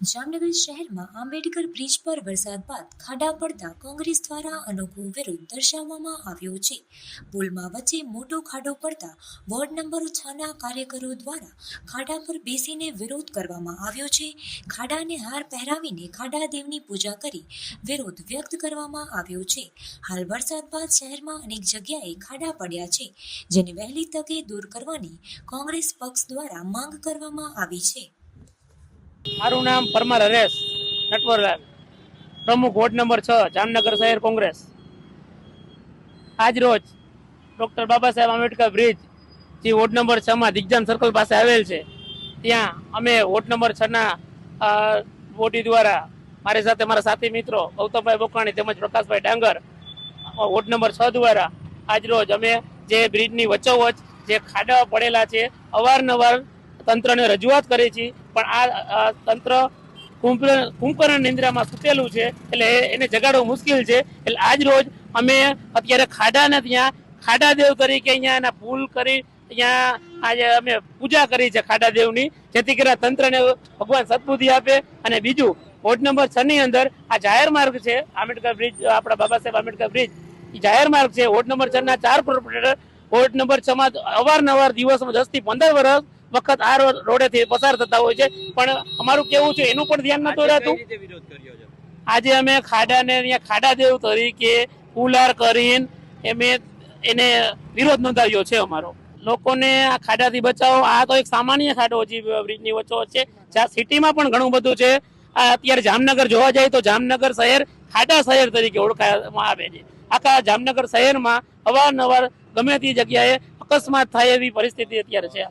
જામનગર શહેરમાં આંબેડકર બ્રિજ પર વરસાદ બાદ ખાડા પડતા કોંગ્રેસ દ્વારા અનોખો વિરોધ દર્શાવવામાં આવ્યો છે. પુલમાં વચ્ચે મોટો ખાડો પડતા વોર્ડ નંબર છના કાર્યકરો દ્વારા ખાડા પર બેસીને વિરોધ કરવામાં આવ્યો છે. ખાડાને હાર પહેરાવીને ખાડા દેવની પૂજા કરી વિરોધ વ્યક્ત કરવામાં આવ્યો છે. હાલ વરસાદ બાદ શહેરમાં અનેક જગ્યાએ ખાડા પડ્યા છે, જેને વહેલી તકે દૂર કરવાની કોંગ્રેસ પક્ષ દ્વારા માંગ કરવામાં આવી છે. મારું નામ પરમાર હરેશ નટવરલાલ. પ્રમુખ વોર્ડ નંબર છ, જામનગર શહેર કોંગ્રેસ. આજ રોજ ડૉક્ટર બાબા સાહેબ આંબેડકર બ્રિજ, જે વોર્ડ નંબર છમાં દિગ્જામ સર્કલ પાસે આવેલ છે, ત્યાં અમે વોર્ડ નંબર છના બોડી દ્વારા મારી સાથે મારા સાથી મિત્રો ગૌતમભાઈ બોકાણી તેમજ પ્રકાશભાઈ ડાંગર, વોર્ડ નંબર છ દ્વારા આજ રોજ અમે જે બ્રિજની વચ્ચોવચ જે ખાડા પડેલા છે, અવારનવાર તંત્રને રજૂઆત કરી છે, પણ આ તંત્ર કુંભ- કુંભકર્ણ નિંદ્રામાં સૂતેલું છે, એટલે એને જગાડવું મુશ્કેલ છે. એટલે આજ રોજ અમે અત્યારે ખાડાને ત્યાં ખાડા દેવ તરીકે અહીંયા એના પુલ કરી અહીંયા આજે અમે પૂજા કરી છે ખાડા દેવની જેથી કરીને તંત્રને ભગવાન સદબુદ્ધિ આપે. અને બીજું, વોર્ડ નંબર છ ની અંદર આ જાહેર માર્ગ છે, આંબેડકર બ્રિજ, આપણા બાબા સાહેબ આંબેડકર બ્રિજ જાહેર માર્ગ છે. વોર્ડ નંબર છ ના ચાર કોર્પોરેટર વોર્ડ નંબર છ માં અવારનવાર દિવસમાં દસથી પંદર વર્ષ વખત આ રોડેથી પસાર થતા હોય છે. પણ અમારું કેવું છે એનું પણ ધ્યાન નતું રહેતું. આજે અમે ખાડાને અહીંયા ખાડા દેવ તરીકે પુલાર કરીને અમે એને વિરોધ નોંધાવ્યો છે અમારો. લોકોને આ ખાડાથી બચાવો. આ તો એક સામાન્ય ખાડો છે બ્રિજની વચ્ચો છે. જ્યાં સિટીમાં પણ ઘણું બધું છે. આ અત્યારે જામનગર જોવા જાય તો જામનગર શહેર ખાડા શહેર તરીકે ઓળખાવામાં આવે છે. આખા જામનગર શહેરમાં અવારનવાર ગમે તે જગ્યાએ અકસ્માત થાય એવી પરિસ્થિતિ અત્યારે છે.